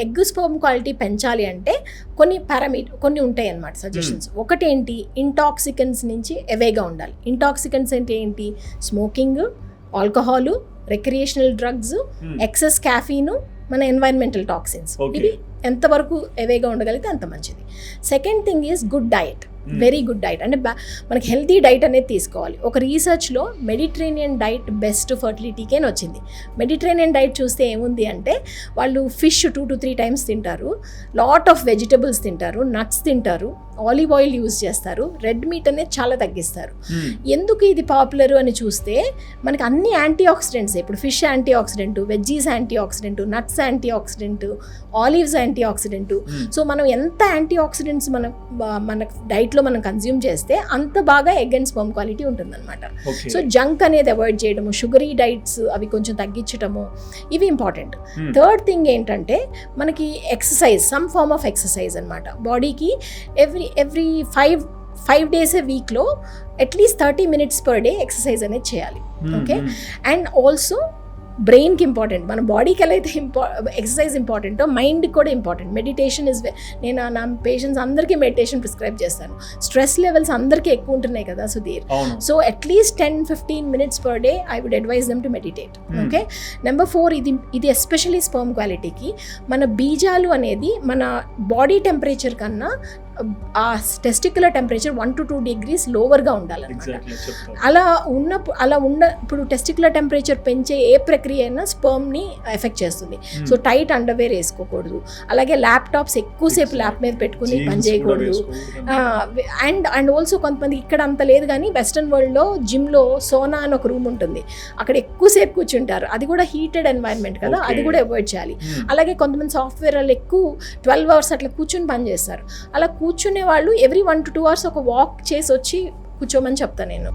Egg sperm quality పెంచాలి అంటే కొన్ని పారామీట కొన్ని ఉంటాయి అన్నమాట సజెషన్స్ ఒకటి ఏంటి ఇంటాక్సికెన్స్ నుంచి ఎవేగా ఉండాలి. ఇంటాక్సికెన్స్ అంటే ఏంటి? Smoking alcohol recreational drugs. Excess caffeine మన ఎన్వైరన్మెంటల్ టాక్సిన్స్. ఇవి ఎంతవరకు ఎవేగా ఉండగలిగితే అంత మంచిది. Second thing is good diet. Very good diet అంటే మనకి హెల్తీ డైట్ అనేది తీసుకోవాలి. ఒక రీసెర్చ్లో మెడిట్రేనియన్ డైట్ బెస్ట్ ఫర్టిలిటీకే వచ్చింది. మెడిట్రేనియన్ డైట్ చూస్తే ఏముంది అంటే వాళ్ళు fish two to three times తింటారు. లాట్ ఆఫ్ వెజిటబుల్స్ తింటారు. నట్స్ తింటారు. ఆలివ్ ఆయిల్ యూజ్ చేస్తారు. రెడ్ మీట్ అనేది చాలా తగ్గిస్తారు. ఎందుకు ఇది పాపులర్ అని చూస్తే మనకి అన్ని యాంటీ ఆక్సిడెంట్స్ ఇప్పుడు fish antioxidant veggies antioxidant nuts antioxidant olives antioxidant so మనం ఎంత యాంటీ ఆక్సిడెంట్స్ మన మన డైట్లో మనం కన్జ్యూమ్ చేస్తే అంత బాగా ఎగ్ అండ్ స్పర్మ్ క్వాలిటీ ఉంటుందన్నమాట. సో జంక్ అనేది అవాయిడ్ చేయడము షుగరీ డైట్స్ అవి కొంచెం తగ్గించడము ఇవి ఇంపార్టెంట్. థర్డ్ థింగ్ ఏంటంటే మనకి exercise some form of exercise అనమాట బాడీకి every every five five days a వీక్లో at least thirty minutes per day exercise అనేది చేయాలి. ఓకే అండ్ ఆల్సో బ్రెయిన్కి ఇంపార్టెంట్. మన బాడీకి ఎలా అయితే ఇంపా ఎక్సర్సైజ్ ఇంపార్టెంటో మైండ్కి కూడా ఇంపార్టెంట్. మెడిటేషన్ ఇస్ నేను నా పేషెంట్స్ అందరికీ మెడిటేషన్ ప్రిస్క్రైబ్ చేస్తాను. స్ట్రెస్ లెవెల్స్ అందరికీ ఎక్కువ ఉంటున్నాయి కదా Sudhir. So at least ten fifteen minutes per day I would advise them to meditate. Okay? Number four ఇది ఇది ఎస్పెషలీ స్పర్మ్ క్వాలిటీకి మన బీజాలు అనేది మన బాడీ టెంపరేచర్ కన్నా ఆ testicular temperature one to two degrees లోవర్గా ఉండాలన్నమాట. అలా ఉన్నప్పుడు అలా ఉన్న ఇప్పుడు టెస్టికులర్ టెంపరేచర్ పెంచే ఏ ప్రక్రియ అయినా స్పర్మ్ని ఎఫెక్ట్ చేస్తుంది. Hmm. సో టైట్ అండర్వేర్ వేసుకోకూడదు. అలాగే ల్యాప్టాప్స్ ఎక్కువసేపు ల్యాప్ మీద పెట్టుకుని పని చేయకూడదు. అండ్ అండ్ ఆల్సో కొంతమంది ఇక్కడ అంత లేదు కానీ వెస్ట్రన్ వరల్డ్లో జిమ్లో సోనా అని ఒక రూమ్ ఉంటుంది. అక్కడ ఎక్కువసేపు కూర్చుంటారు. అది కూడా హీటెడ్ ఎన్వైరన్మెంట్ కదా అది. కూడా అవాయిడ్ చేయాలి. అలాగే కొంతమంది సాఫ్ట్వేర్ వాళ్ళు ఎక్కువ ట్వెల్వ్ అవర్స్ అట్లా కూర్చుని పని చేస్తారు. అలా కూర్చునే వాళ్ళు every one to two hours ఒక వాక్ చేసి వచ్చి కూర్చోమని చెప్తాను నేను.